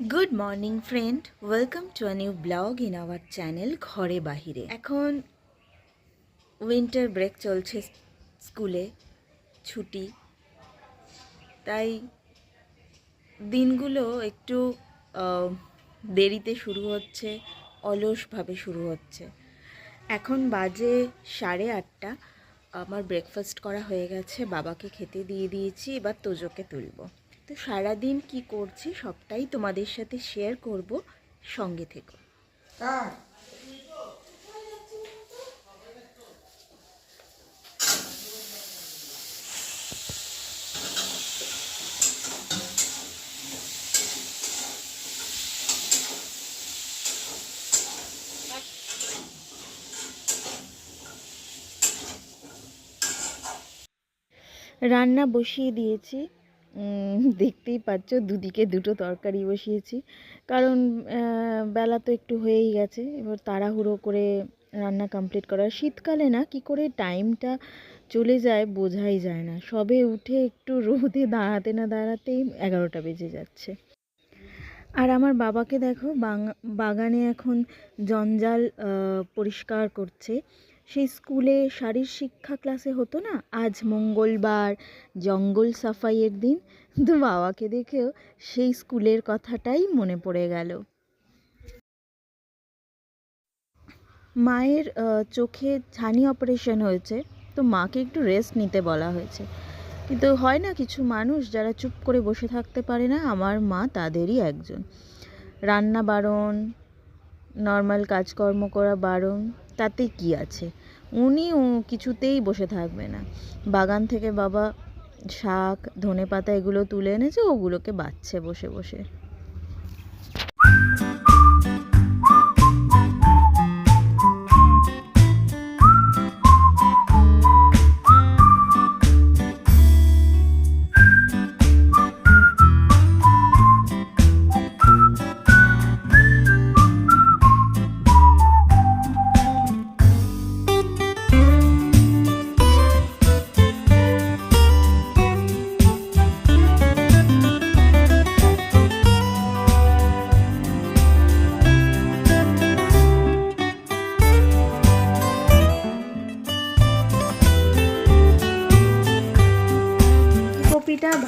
Good morning friend welcome to a new blog in our channel ঘরে বাহিরে এখন winter break চলছে স্কুলে ছুটি তাই দিনগুলো একটু দেরিতে শুরু হচ্ছে অলসভাবে শুরু হচ্ছে এখন বাজে সাড়ে আটটা আমার ব্রেকফাস্ট করা হয়ে গেছে বাবাকে খেতে দিয়ে দিয়েছি এবার তোজোকে তুলব তো সারাদিন কি করছি সবটাই তোমাদের সাথে শেয়ার করব সঙ্গে থেকো। রান্না বসিয়ে দিয়েছি। দেখতেই পাচ্ছ, দুদিকে দুটো তরকারি বসিয়েছি। কারণ বেলা তো একটু হয়েই গেছে, এবার তাড়াহুড়ো করে রান্না কমপ্লিট করা। শীতকালে না, কি করে টাইমটা চলে যায় বোঝাই যায় না। সবে উঠে একটু রোদে দাঁড়াতে না দাঁড়াতেই এগারোটা বেজে যাচ্ছে। আর আমার বাবাকে দেখো বাগানে এখন জঞ্জাল পরিষ্কার করছে। সেই স্কুলে শারীর শিক্ষা ক্লাসে হতো না? আজ মঙ্গলবার, জঙ্গল সাফাইয়ের দিন। তো বাবাকে দেখেও সেই স্কুলের কথাটাই মনে পড়ে গেল। মায়ের চোখে ছানি অপারেশন হয়েছে। তো মাকে একটু রেস্ট নিতে বলা হয়েছে। কিন্তু হয় না কিছু মানুষ যারা চুপ করে বসে থাকতে পারে না? আমার মা তাদেরই একজন। রান্না বারণ নর্মাল কাজকর্ম করা বারণ। তাতে কি আছে? উনি কিছুতেই বসে থাকবে না। বাগান থেকে বাবা শাক ধনে পাতা এগুলো তুলে এনেছে, ওগুলোকে বাচ্ছে বসে বসে।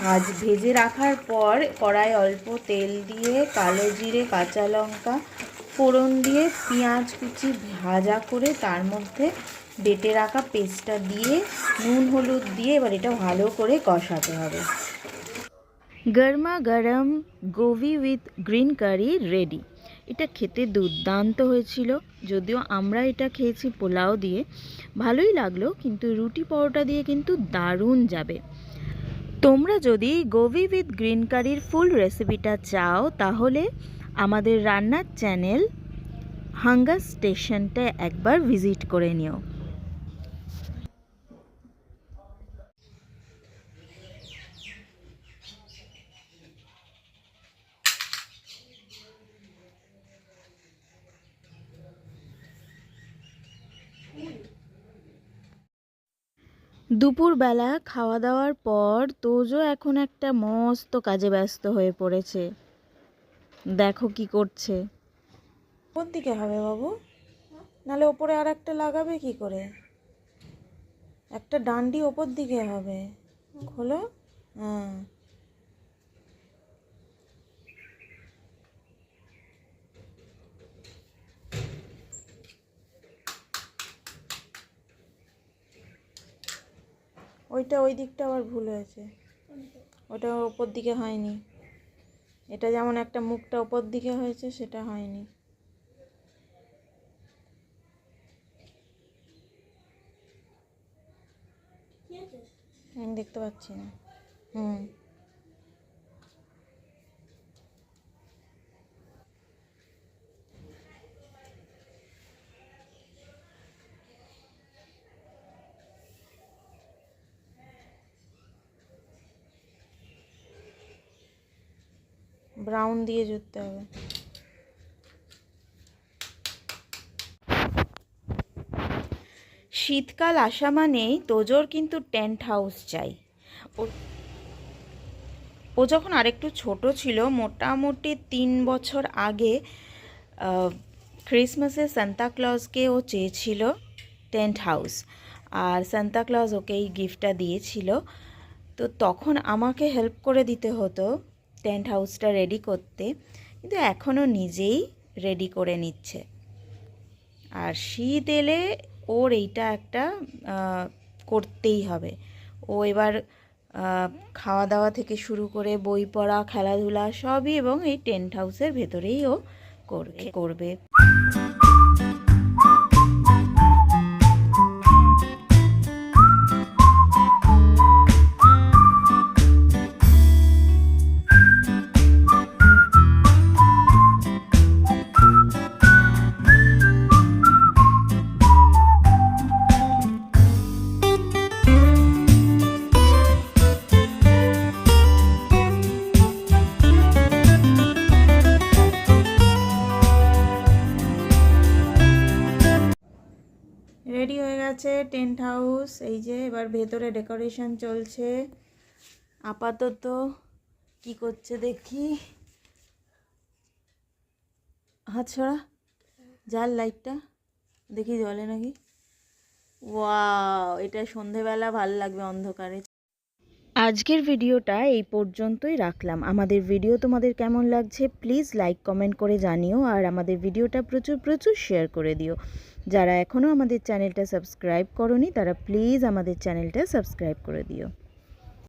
ভাজ ভেজে রাখার পর কড়াই অল্প তেল দিয়ে, কালো জিরে, কাঁচা লঙ্কা, ফোড়ন দিয়ে, পেঁয়াজ কুচি ভাজা করে তার মধ্যে বেটে রাখা পেস্টটা দিয়ে, নুন, হলুদ দিয়ে এবার এটা ভালো করে কষাতে হবে। গরমা গরম gobi with green curry ready. এটা খেতে দুর্দান্ত হয়েছিল, যদিও আমরা এটা খেয়েছি পোলাও দিয়ে। ভালোই লাগল, কিন্তু রুটি পরোটা দিয়ে কিন্তু দারুণ যাবে। তোমরা যদি গোবি উইথ গ্রিন কারির ফুল রেসিপিটা চাও, তাহলে আমাদের রান্নার চ্যানেল হাঙ্গার স্টেশনটা একবার ভিজিট করে নিও। দুপুরবেলা খাওয়া দাওয়ার পর তোজো এখন একটা মস্ত কাজে ব্যস্ত হয়ে পড়েছে। দেখো কি করছে। কোন দিকে হবে বাবু? নালে ওপরে আর একটা লাগাবে কি করে? একটা ডান্ডি ওপর দিকে হবে। খোলো? হ্যাঁ। ওইটা ওই দিকটা আবার ভুল হয়েছে। ওটা ওপর দিকে হয়নি। এটা যেমন একটা মুখটা ওপর দিকে হয়েছে, সেটা হয়নি। আমি দেখতে পাচ্ছি না। হুম। ব্রাউন দিয়ে জুড়তে হবে। শীতকাল আসা মানেই তোজোর কিন্তু টেন্ট হাউস চাই। ও যখন আরেকটু ছোট ছিল, মোটামুটি তিন বছর আগে ক্রিসমাসে সান্তা ক্লজকে ও চেয়েছিল টেন্ট হাউস। আর সান্তা ক্লজ ওকে এই গিফটটা দিয়েছিল। তো তখন আমাকে হেল্প করে দিতে হতো। টেন্ট হাউসটা রেডি করতে, কিন্তু এখনও নিজেই রেডি করে নিচ্ছে। আর শীত এলে ওর এইটা একটা করতেই হবে। ও এবার খাওয়া দাওয়া থেকে শুরু করে বই পড়া, খেলাধুলা সবই এবং এই টেন্ট হাউসের ভেতরেই ও করবে করবে। রেডি হয়ে গেছে টেন্ট হাউস এই যে এবার ভেতরে ডেকোরেশন চলছে। আপাতত কি করছে দেখি? হাত ছড়া জাল লাইটটা দেখি জলে নাকি? ওয়া এটা সন্ধেবেলা, ভালো লাগবে অন্ধকারে। আজকের ভিডিওটা এই পর্যন্তই রাখলাম। আমাদের ভিডিও তোমাদের কেমন লাগছে প্লিজ লাইক, কমেন্ট করে জানিও আর আমাদের ভিডিওটা প্রচুর প্রচুর শেয়ার করে দিও। যারা এখনও আমাদের চ্যানেলটা সাবস্ক্রাইব করনি তারা প্লিজ আমাদের চ্যানেলটা সাবস্ক্রাইব করে দিও।